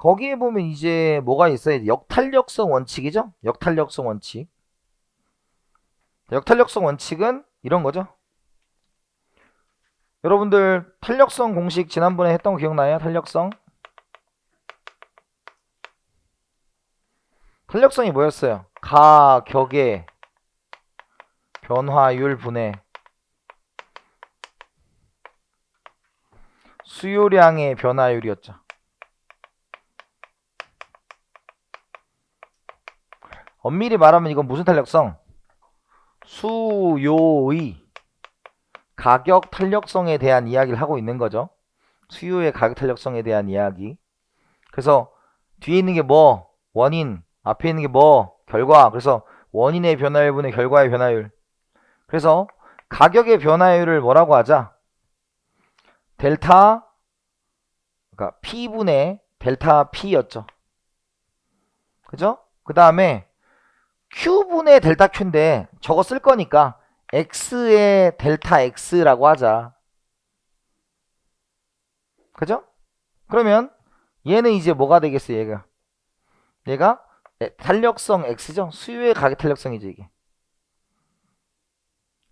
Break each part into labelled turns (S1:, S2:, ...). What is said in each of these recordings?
S1: 거기에 보면 이제 뭐가 있어요? 역탄력성 원칙이죠? 역탄력성 원칙. 역탄력성 원칙은 이런 거죠. 여러분들 탄력성 공식 지난번에 했던 거 기억나요? 탄력성. 탄력성이 뭐였어요? 가 격의 변화율 분의 수요량의 변화율이었죠. 엄밀히 말하면 이건 무슨 탄력성? 수요의 가격 탄력성에 대한 이야기를 하고 있는 거죠. 수요의 가격 탄력성에 대한 이야기. 그래서 뒤에 있는 게 뭐? 원인. 앞에 있는 게 뭐? 결과. 그래서 원인의 변화율 분의 결과의 변화율. 그래서 가격의 변화율을 뭐라고 하자? 델타 그러니까 P분의 델타 P였죠. 그죠? 그 다음에 Q분의 델타 Q인데 저거 쓸 거니까 X의 델타 X라고 하자. 그죠? 그러면 얘는 이제 뭐가 되겠어 얘가? 얘가 에, 탄력성 X죠? 수요의 가격 탄력성이죠 이게.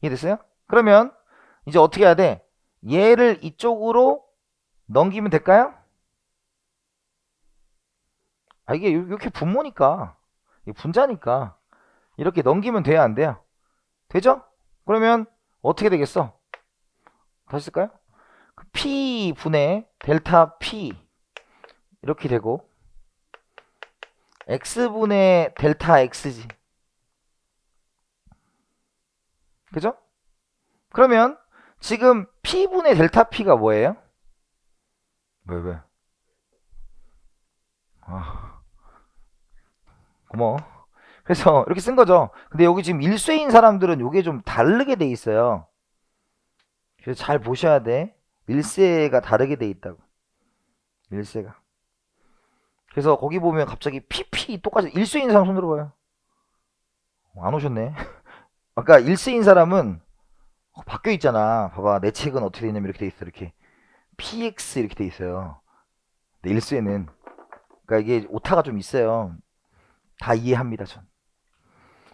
S1: 이해됐어요? 그러면 이제 어떻게 해야 돼? 얘를 이쪽으로 넘기면 될까요? 아 이게 요- 이렇게 분모니까 분자니까 이렇게 넘기면 돼야 안 돼요? 되죠? 그러면 어떻게 되겠어? 다시 쓸까요? 그 P 분의 델타 P 이렇게 되고 X 분의 델타 X지 그죠? 그러면 지금 P분의 델타 P가 뭐예요? 왜, 왜? 아, 고마워. 그래서 이렇게 쓴 거죠. 근데 여기 지금 일쇄인 사람들은 요게 좀 다르게 돼 있어요. 그래서 잘 보셔야 돼. 일쇄가 다르게 돼 있다고. 일쇄가. 그래서 거기 보면 갑자기 PP 똑같이 일쇄인 사람 손 들어봐요. 어, 안 오셨네. 아까 일쇄인 사람은 어, 바뀌어 있잖아. 봐봐. 내 책은 어떻게 돼 있냐면 이렇게 돼 있어. 이렇게. PX 이렇게 돼 있어요. 근데 일쇄는. 그러니까 이게 오타가 좀 있어요. 다 이해합니다, 전.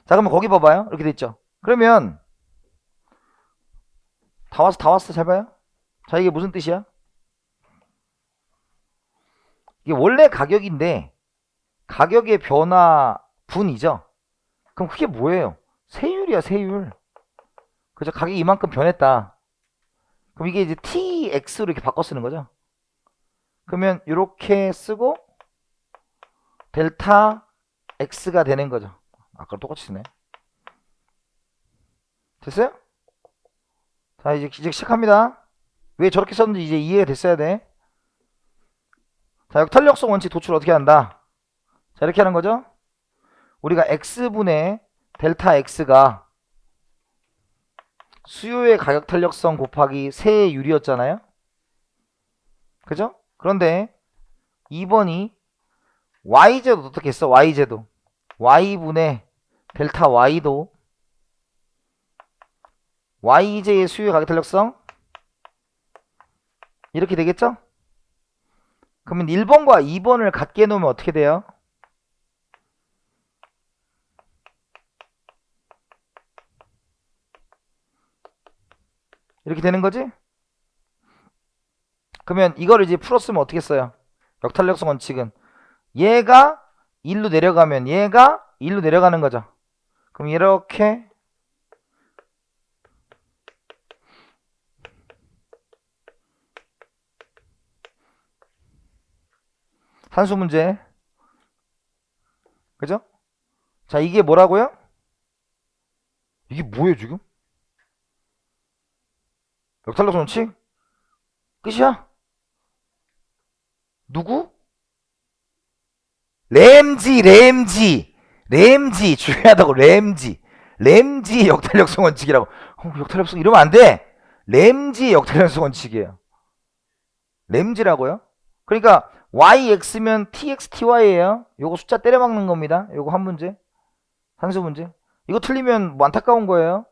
S1: 자, 그러면 거기 봐봐요. 이렇게 돼 있죠. 그러면 다 왔어, 다 왔어. 잘 봐요. 자, 이게 무슨 뜻이야? 이게 원래 가격인데 가격의 변화 분이죠. 그럼 그게 뭐예요? 세율이야, 세율. 그죠? 가격이 이만큼 변했다. 그럼 이게 이제 TX로 이렇게 바꿔 쓰는 거죠. 그러면 이렇게 쓰고 델타 X가 되는 거죠. 아까 똑같이 쓰네. 됐어요? 자, 이제, 이제 시작합니다. 왜 저렇게 썼는지 이제 이해가 됐어야 돼. 자, 역탄력성 원칙 도출 어떻게 한다? 자, 이렇게 하는 거죠. 우리가 X분의 델타 X가 수요의 가격 탄력성 곱하기 세의 율이었잖아요. 그죠? 그런데 2번이 y제도 어떻게 했어? y제도 y분의 델타 y도 y제의 수요의 가격 탄력성 이렇게 되겠죠? 그러면 1번과 2번을 같게 해놓으면 어떻게 돼요? 이렇게 되는 거지? 그러면 이거를 이제 풀었으면 어떻게 써요? 역탄력성 원칙은 얘가 1로 내려가면 얘가 1로 내려가는 거죠. 그럼 이렇게 산수 문제 그죠? 자 이게 뭐라고요? 이게 뭐예요 지금? 역탄력성 원칙? 끝이야? 누구? 램지, 램지, 램지 중요하다고 램지, 램지 역탄력성 원칙이라고. 어, 역탄력성 이러면 안 돼. 램지 역탄력성 원칙이에요. 램지라고요? 그러니까 yx면 tx ty예요. 요거 숫자 때려 박는 겁니다. 요거 한 문제, 산수 문제. 이거 틀리면 뭐 안타까운 거예요.